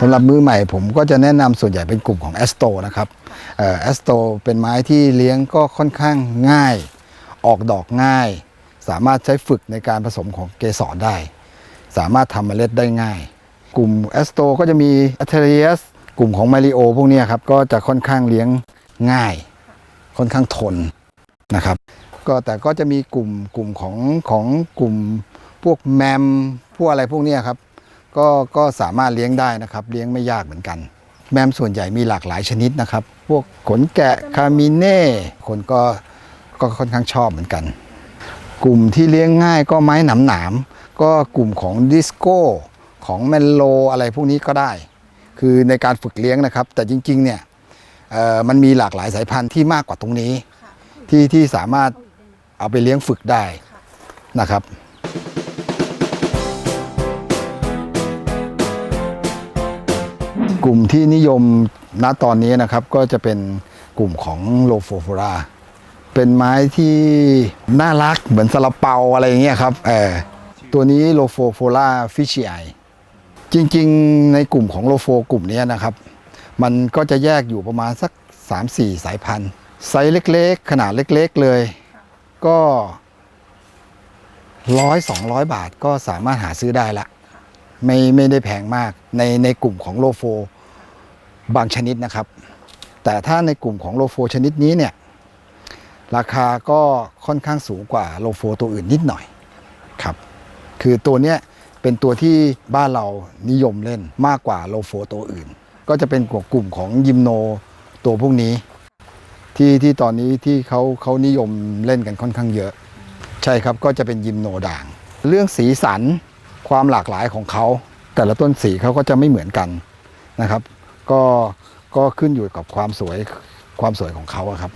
สำหรับมือใหม่ผมก็จะแนะนำส่วนใหญ่เป็นกลุ่มของแอสโตนะครับแอสโตเป็นไม้ที่เลี้ยงก็ค่อนข้างง่าย ออกดอกง่าย สามารถใช้ฝึกในการผสมของเกสรได้ สามารถทำเมล็ดได้ง่าย กลุ่มแอสโตก็จะมีอัเทเรียสกลุ่มของมาริโอพวกนี้ครับก็จะค่อนข้างเลี้ยงง่าย ค่อนข้างทนนะครับก็แต่ก็จะมีกลุ่มกลุ่มของของกลุ่มพวกแมมพวกอะไรพวกนี้ครับ ก็ก็สามารถเลี้ยงได้นะครับ เลี้ยงไม่ยากเหมือนกัน แมมส่วนใหญ่มีหลากหลายชนิดนะครับ พวกขนแกะคามิเน่คนก็ก็ค่อนข้างชอบเหมือนกัน กลุ่มที่เลี้ยงง่ายก็ไม้หนามหนามๆก็กลุ่มของดิสโก้ของแมนโลอะไรพวกนี้ก็ได้ คือในการฝึกเลี้ยงนะครับ แต่จริงๆเนี่ยเอ่อมันมีหลากหลายสายพันธุ์ที่มากกว่าตรงนี้ ที่ที่สามารถเอาไปเลี้ยงฝึกได้นะครับ กลุ่มที่นิยมณตอนนี้นะครับก็จะเป็นกลุ่มของโลโฟโฟราเป็นไม้ที่น่ารักเหมือนซาลาเปาอะไรอย่างเงี้ยครับเออตัวนี้โลโฟโฟราฟิชิไอจริงๆในกลุ่มของโลโฟกลุ่มนี้นะครับ มันก็จะแยกอยู่ประมาณสัก 3-4 สายพันธุ์ไซส์เล็กๆ ขนาดเล็กๆเลย ก็ร้อยสองร้อยบาทก็สามารถหาซื้อได้ละ ไม่ไม่ได้แพงมากในในกลุ่มของโลโฟ บางชนิดนะครับ แต่ถ้าในกลุ่มของโลโฟชนิดนี้เนี่ยราคาก็ค่อนข้างสูงกว่าโลโฟตัวอื่นนิดหน่อยครับคือตัวเนี้ยเป็นตัวที่บ้านเรานิยมเล่นมากกว่าโลโฟตัวอื่น ก็จะเป็นกลุ่มของยิมโนตัวพวกนี้ ที่ที่ตอนนี้ที่เขาเขานิยมเล่นกันค่อนข้างเยอะ ใช่ครับก็จะเป็นยิมโนด่าง เรื่องสีสันความหลากหลายของเขา แต่ละต้นสีเขาก็จะไม่เหมือนกันนะครับ ก็ก็ขึ้นอยู่กับความสวยความสวยของเขาครับ